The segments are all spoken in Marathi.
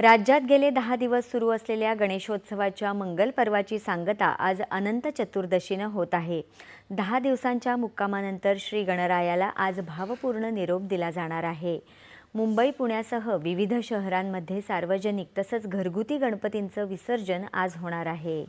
राज्यात गेले दहा दिवस सुरू असलेल्या गणेशोत्सवाच्या मंगल पर्वाची सांगता आज अनंत चतुर्दशीनं होत आहे. दहा दिवसांच्या मुक्कामानंतर श्री गणरायाला आज भावपूर्ण निरोप दिला जाणार आहे. मुंबई पुण्यासह विविध शहरांमध्ये सार्वजनिक तसंच घरगुती गणपतींचं विसर्जन आज होणार आहे.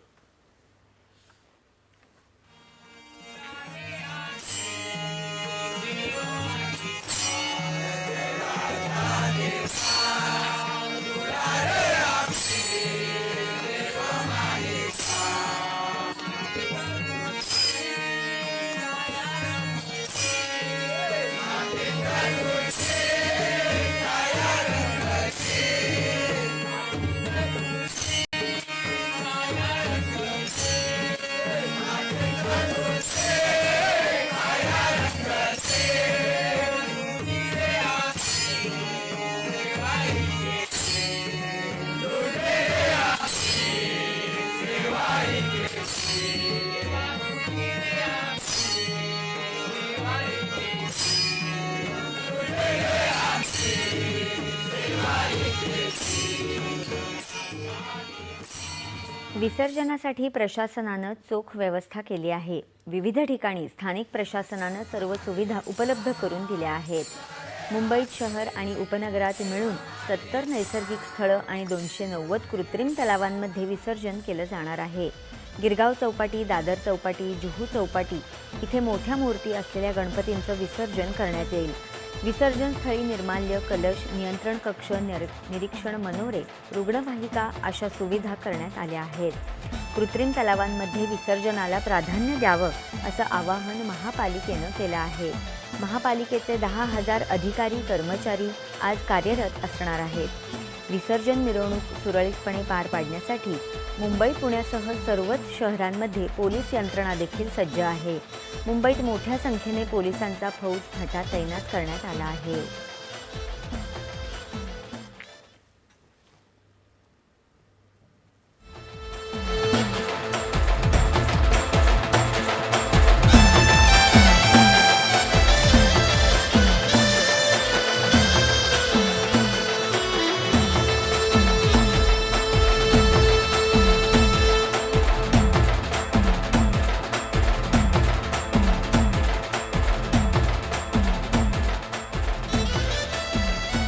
विसर्जनासाठी प्रशासनानं चोख व्यवस्था केली आहे. विविध ठिकाणी स्थानिक प्रशासनानं सर्व सुविधा उपलब्ध करून दिल्या आहेत. मुंबईत शहर आणि उपनगरात मिळून सत्तर नैसर्गिक स्थळं आणि दोनशे नव्वद कृत्रिम तलावांमध्ये विसर्जन केलं जाणार आहे. गिरगाव चौपाटी दादर चौपाटी जुहू चौपाटी इथे मोठ्या मूर्ती असलेल्या गणपतींचं विसर्जन करण्यात येईल. विसर्जनस्थळी निर्माल्य कलश नियंत्रण कक्ष निर निरीक्षण मनोरे रुग्णवाहिका अशा सुविधा करण्यात आल्या आहेत. कृत्रिम तलावांमध्ये विसर्जनाला प्राधान्य द्यावं असं आवाहन महापालिकेनं केलं आहे. महापालिकेचे दहा हजार अधिकारी कर्मचारी आज कार्यरत असणार आहेत. विसर्जन मिरवणूक सुरळीतपणे पार पाडण्यासाठी मुंबई पुण्यासह सर्वच शहरांमध्ये पोलीस यंत्रणा देखील सज्ज आहे. मुंबईत मोठ्या संख्येने पोलिसांचा फौज फाटा तैनात करण्यात आला आहे.